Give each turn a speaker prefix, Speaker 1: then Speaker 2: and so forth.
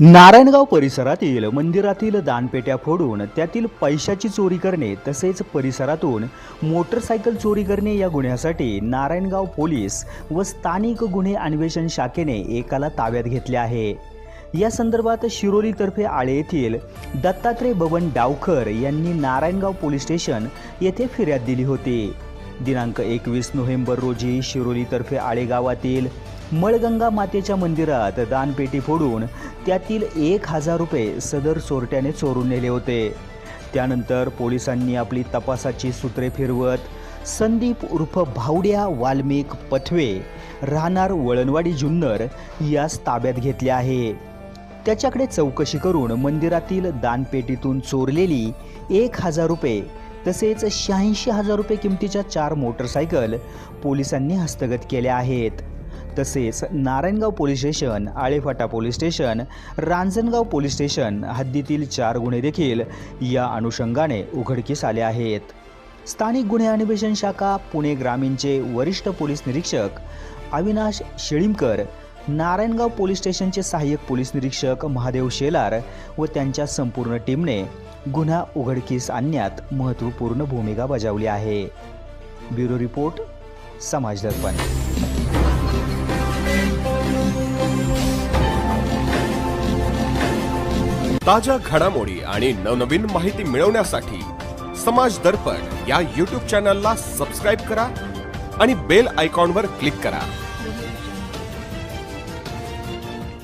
Speaker 1: नारायणगाव परिसरातील मंदिरातील दानपेट्या फोडून त्यातील पैशाची चोरी करणे तसेच परिसरातून मोटरसायकल चोरी करणे या गुन्ह्यासाठी नारायणगाव पोलीस व स्थानिक गुन्हे अन्वेषण शाखेने एकाला ताब्यात घेतले आहे. या संदर्भात शिरोलीतर्फे आळे येथील दत्तात्रय बबन डावखर यांनी नारायणगाव पोलीस स्टेशन येथे फिर्याद दिली होती. दिनांक एकवीस नोव्हेंबर रोजी शिरोलीतर्फे आळेगावातील मळगंगा मातेच्या मंदिरात दानपेटी फोडून त्यातील एक हजार रुपये सदर चोरट्याने चोरून नेले होते. त्यानंतर पोलिसांनी आपली तपासाची सूत्रे फिरवत संदीप उर्फ भावड्या वाल्मिक पथवे राहणार वळणवाडी जुन्नर यास ताब्यात घेतले आहे. त्याच्याकडे चौकशी करून मंदिरातील दानपेटीतून चोरलेली एक हजार रुपये तसेच शहाऐंशी हजार रुपये किमतीच्या चार मोटरसायकल पोलिसांनी हस्तगत केल्या आहेत. तसेच Narayangaon police station Alephata police station Ranjangaon police station हद्दीतील चार गुन्हे देखील या अनुषंगाने उघडकीस आले आहेत. स्थानिक गुन्हे अन्वेषण शाखा पुणे ग्रामीणचे वरिष्ठ पोलीस निरीक्षक अविनाश शेळीमकर नारायणगाव पोलीस स्टेशनचे सहाय्यक पोलीस निरीक्षक महादेव शेलार व त्यांच्या संपूर्ण टीमने गुन्हा उघडकीस आणण्यात महत्त्वपूर्ण भूमिका बजावली आहे. ब्युरो रिपोर्ट समाज दर्पण.
Speaker 2: ताज्या घडामोडी आणि नवनवीन माहिती मिळवण्यासाठी समाज दर्पण या यूट्यूब चॅनलला सबस्क्राईब करा आणि बेल आयकॉनवर क्लिक करा.